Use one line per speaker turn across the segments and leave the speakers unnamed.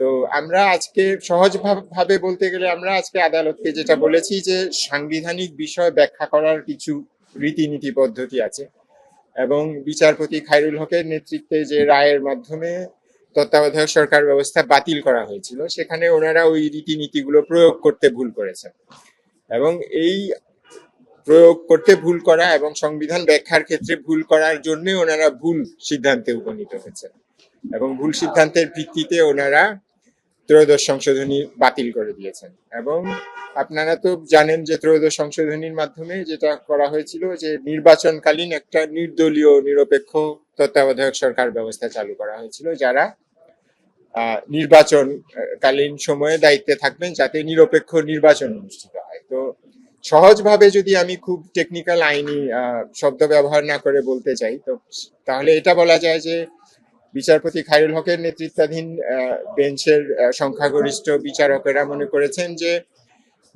তো আমরা আজকে সহজভাবে ভাবে বলতে গেলে আমরা আজকে আদালতকে যেটা বলেছি যে সাংবিধানিক বিষয় ব্যাখ্যা করার কিছু রীতিনীতি পদ্ধতি আছে। এবং বিচারপতি খায়রুল হকের নেতৃত্বে যে রায়ের মাধ্যমে তত্ত্বাবধায়ক সরকার ব্যবস্থা বাতিল করা হয়েছিল, সেখানে ওনারা ওই রীতিনীতিগুলো প্রয়োগ করতে ভুল করেছেন। এবং এই প্রয়োগ করতে ভুল করা এবং সংবিধান ব্যাখ্যার ক্ষেত্রে ভুল করার জন্য ওনারা ভুল সিদ্ধান্তে উপনীত হয়েছেন। এবং ভুল সিদ্ধান্তের ভিত্তিতে ওনারা ত্রয়োদশ সংশোধনী বাতিল করে দিয়েছেন। এবং আপনারা তো জানেন যে ত্রয়োদশ সংশোধনীর মাধ্যমে যেটা করা হয়েছিল যে নির্বাচনকালীন একটা নির্দলীয় নিরপেক্ষ তত্ত্বাবধায়ক সরকার ব্যবস্থা চালু করা হয়েছিল যারা আহ, নির্বাচন কালীন সময়ে দায়িত্বে থাকবেন যাতে নিরপেক্ষ নির্বাচন অনুষ্ঠিত হয়। তো সহজভাবে যদি আমি খুব টেকনিক্যাল আইনি শব্দ ব্যবহার না করে বলতে চাই তো তাহলে এটা বলা যায় যে বিচারপতি খায়রুল হকের নেতৃত্বাধীন বেঞ্চের সংখ্যাগরিষ্ঠ বিচারকেরা মনে করেছেন যে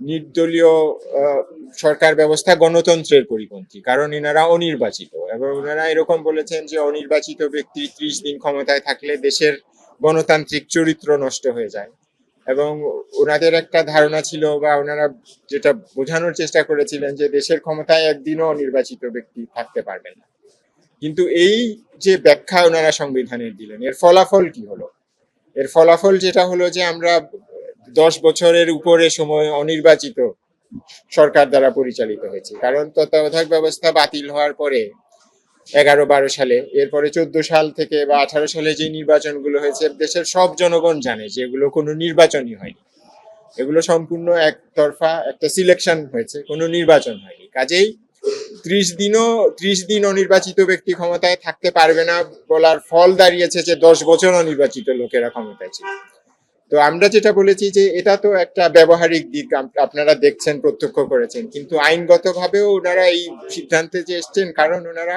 নির্দলীয় সরকার ব্যবস্থা গণতন্ত্রের পরিপন্থী, কারণ এনারা অনির্বাচিত এবং ওনারা এরকম বলেছেন যে অনির্বাচিত ব্যক্তি ত্রিশ দিন ক্ষমতায় থাকলে দেশের গণতান্ত্রিক চরিত্র নষ্ট হয়ে যায়। এবং ওনাদের একটা ধারণা ছিল বা ওনারা যেটা বোঝানোর চেষ্টা করেছিলেন যে দেশের ক্ষমতায় একদিনও অনির্বাচিত ব্যক্তি থাকতে পারবেন না। কিন্তু এই যে ব্যাখ্যা ওনারা সংবিধানের দিলেন, এর ফলাফল কি হলো? এর ফলাফল যেটা হলো যে আমরা দশ বছরের উপরে সময় অনির্বাচিত সরকার দ্বারা পরিচালিত হয়েছে। কারণ তত্ত্বাবধায়ক ব্যবস্থা বাতিল হওয়ার পরে এগারো বারো সালে, এরপরে চোদ্দ সাল থেকে বা আঠারো সালে যে নির্বাচনগুলো হয়েছে, দেশের সব জনগণ জানে যে এগুলো কোনো নির্বাচনই হয়নি। এগুলো সম্পূর্ণ একতরফা একটা সিলেকশন হয়েছে, কোনো নির্বাচন হয়নি। কাজেই ত্রিশ দিনও, ত্রিশ দিন অনির্বাচিত ব্যক্তি ক্ষমতায় থাকতে পারবে না বলার ফল দাঁড়িয়েছে যে দশ বছর অনির্বাচিত লোকেরা ক্ষমতায় ছিল। তো আমরা যেটা বলেছি যে এটা তো একটা ব্যবহারিক দিক আপনারা দেখছেন, প্রত্যক্ষ করেছেন। কিন্তু আইনগতভাবেও ওনারা এই সিদ্ধান্তে যে এসছেন, কারণ ওনারা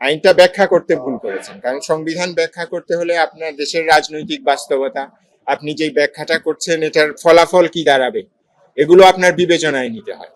আইনটা ব্যাখ্যা করতে ভুল করেছেন। কারণ সংবিধান ব্যাখ্যা করতে হলে আপনার দেশের রাজনৈতিক বাস্তবতা, আপনি যেই ব্যাখ্যাটা করছেন, এটার ফলাফল কি দাঁড়াবে? এগুলো আপনার বিবেচনায় নিতে হয়।